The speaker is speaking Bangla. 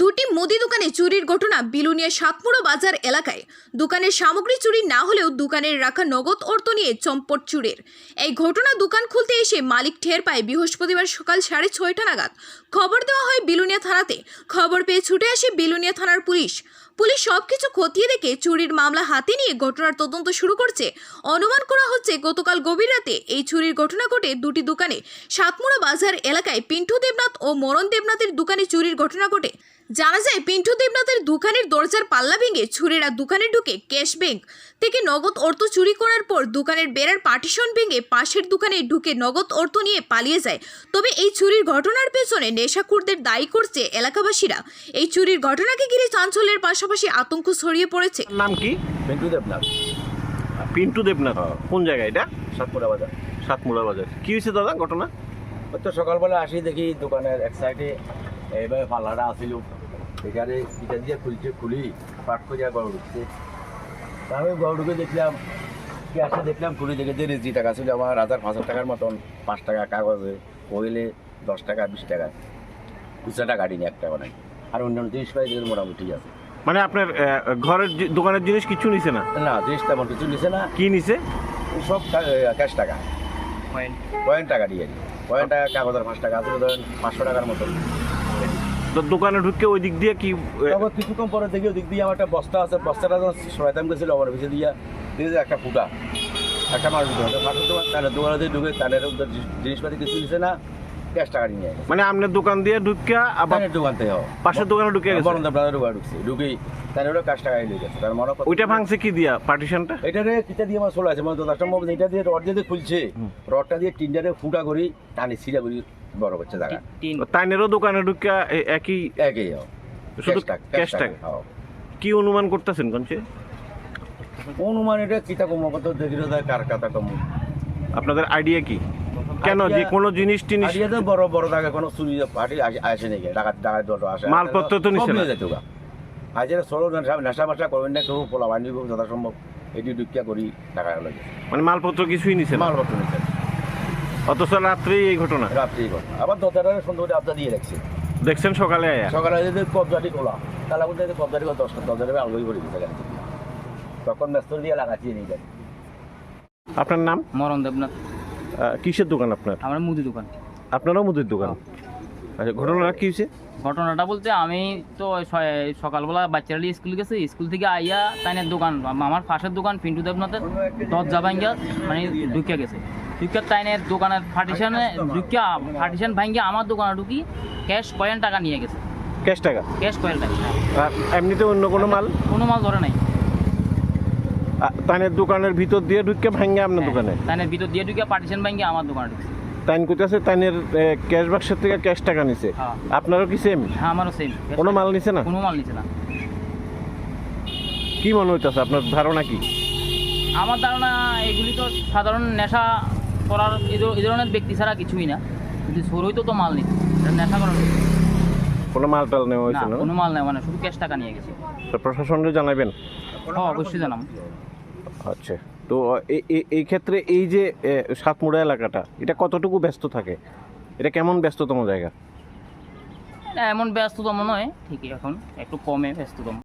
দুটি মুদি দোকানে চুরির ঘটনা বিলুনিয়া সাতমুড়ো বাজার এলাকায়। দোকানের সামগ্রী চুরি না হলেও দোকানের রাখা নগদ অর্থ নিয়ে চম্পট চুরের। এই ঘটনা দোকান খুলতে এসে মালিক ঠের পায় বৃহস্পতিবার সকাল সাড়ে ছয়টা নাগাদ। খবর দেওয়া হয় বিলুনিয়া থানাতে। খবর পেয়ে ছুটে আসে বিলুনিয়া থানার পুলিশ। পুলিশ সবকিছু খতিয়ে দেখে চুরির মামলা হাতে নিয়ে ঘটনার তদন্ত শুরু করছে। অনুমান করা হচ্ছে গতকাল গভীর রাতে এই চুরির ঘটনা ঘটে দুটি দোকানে। সাতমুড়া বাজার এলাকায় পিন্টু দেবনাথ ও মরণ দেবনাথের দোকানে চুরির ঘটনা ঘটে। জানা যায় পিন্টু দেবনাথের দোকানের দরজার পাল্লা ভেঙে চুরেরা দোকানে ঢুকে ক্যাশ ব্যাংক থেকে নগদ অর্থ চুরি করার পর দোকানের বেড়ার পার্টিশন ভেঙে পাশের দোকানে ঢুকে নগদ অর্থ নিয়ে পালিয়ে যায়। তবে এই চুরির ঘটনার পেছনে নেশাখোরদের দায়ী করছে এলাকাবাসীরা। এই চুরির ঘটনাকে ঘিরে চাঞ্চল্যের পাশাপাশি আতঙ্ক ছড়িয়ে পড়েছে। নাম কি? পিন্টু দেবনাথ। পিন্টু দেবনাথ। হ্যাঁ। কোন জায়গা এটা? সাতপুরা বাজার। সাতমুড়া বাজার। কি হয়েছে দাদা ঘটনা? ওই তো সকালবেলা আসি দেখি দোকানের এক সাইডে এইভাবে পাল্লাটা আসিল। এখানে এটা দিয়ে খুলছে খুলি পাট করে গড় ঢুকছে। আমি গড় ঢুকে দেখলাম কি আসে দেখলাম খুলে দেখে যে রেজি টাকা ছিল আমার হাজার পাঁচ টাকার মতন পাঁচ টাকা কাগজে কইলে দশ টাকা বিশ টাকা। খুচরাটা গাড়ি নিয়ে একটা বানাই আর অন্যান্য জিনিস পাই যেগুলো মোটামুটি আছে। মানে আপনার ঘরের দোকানের জিনিস কিছু নিছে না? না জিনিস তেমন কিছু নিছে না। কি নিছে? সব ক্যাশ টাকা। পয়েন্ট টাকা দিয়ে। পয়েন্ট টাকা কাগজের পাঁচ টাকা আছে ধরেন পাঁচশো টাকার মতন। তো দোকানে ঢুকে ওই দিক দিয়ে কি তারপর কিছুক্ষণ পরে দেখি ওদিক দিয়ে আমার একটা বস্তা আছে বস্তাটা যখন শয়তান গেছিল আমার পিছিয়ে দিয়ে দেখি একটা ফুটা একটা মানুষ ঢুকে পাশের দোকান তাহলে দোকানে দিয়ে ঢুকে তাদের জিনিসপাতি কিছু দিচ্ছে না ক্যাশ টাকা নিয়ে মানে আপনার দোকান দিয়ে ঢুকে আবার দোকান থেকে পাশের দোকানে ঢুকে গেছে? বরন্ত আপনাদের দোকান ঢুকছে। ঢুকেই তাদের ওটা ক্যাশ টাকা নিয়ে গেছে। তার মনে ওইটা ভাঙছে কি দিয়া পার্টিশনটা এটা রে কিটা দিয়ে আমার চলে আছে মানে দশটা সম্ভব এটা দিয়ে রড দিয়ে খুলছে। রডটা দিয়ে তিনটারে ফুটা করি টানি সিরা করি। বড় করছে জায়গা। তাইনেরও দোকানে ঢুকে একই? একই শুধু ক্যাশ টাকা। কি অনুমান করতেছেন কনছে অনুমান এটা কিতা কম কত দেখি কার কাতা কম। আপনাদের আইডিয়া কি? কেন? যে কোনো জিনিস টিনিস তো বড় বড় জায়গা কোনো চুরি পার্টি আসে নাকি? ডাকাত ডাকাত দল আসে। মালপত্র তো নিছে না। যেত গা আজ এরা সরল নেশা নেশা বাসা করবেন না কেউ পোলা বান্ধব যথাসম্ভব এটি দুঃখিয়া করি টাকা লাগে মানে মালপত্র কিছুই নিছে মালপত্র নিচ্ছে অথচ রাত্রেই এই ঘটনা। রাত্রি কথা আবার দশটা সুন্দর করে আবদা দিয়ে রাখছে দেখছেন সকালে আয়া? সকালে যদি কবজাটি খোলা। তাহলে বলতে কবজাটি দশটা দশটা আলগই করে দিতে গেছে তখন ব্যস্ত দিয়ে লাগাচ্ছি নিয়ে যায় আপনার নাম? মরণ দেবনাথ। কিসের দোকান আপনার? আমার মুদি দোকান। আপনারও মুদির দোকান? আচ্ছা ঘটনাটা কি হয়েছে? ঘটনাটা বলতে আমি তো স- সকালবেলা বাচ্চারা নিয়ে স্কুল গেছে। স্কুল থেকে আইয়া তাইনের দোকান আমার পাশের দোকান পিন্টু দেবনাথের দরজা ভাঙ্গা মানে ঢুকিয়া গেছে। ঢুকিয়া তাইনের দোকানের ফার্টিশনে ঢুকিয়া ফার্টিশন ভাঙ্গিয়া আমার দোকানে ঢুকি ক্যাশ কয়েন টাকা নিয়ে গেছে। ক্যাশ টাকা? ক্যাশ কয়েন টাকা। আর এমনিতে অন্য কোনো মাল? কোনো মাল ধরে নাই। তাইনের দোকানের ভিতর দিয়ে ঢুকে ভাঙ্গে আপনার দোকানে? তাইনের ভিতর দিয়ে ঢুকিয়া পার্টিশন ভাঙ্গিয়া আমার দোকানে ঢুকছে। তাইন কইতাছে তাইনের ক্যাশ বাক্সের থেকে ক্যাশ টাকা নিছে। হ্যাঁ। আপনারও কি সেম হ্যাঁ আমারও সেম কোনো মাল নিছে না? কোনো মাল নিছে না। কি মনে হইতাছে? আপনার ধারণা কি? আমার ধারণা এগুলি তো সাধারণ নেশা করার এই ধরনের ব্যক্তি ছাড়া কিছুই না। কিন্তু সরই তো তো মাল এটা নেশা করার কোনো মাল টাল নেওয়া হয়েছে না কোনো মাল নেই মানে শুধু ক্যাশ টাকা নিয়ে গেছে। তো প্রশাসনকে জানাবেন? হ্যাঁ অবশ্যই জানাম আচ্ছা। তো এই ক্ষেত্রে এই যে সাতমুড়া এলাকাটা এটা কতটুকু ব্যস্ত থাকে? এটা কেমন ব্যস্ততম জায়গা? এমন ব্যস্ততম নয় ঠিকই এখন। একটু কমে ব্যস্ততম।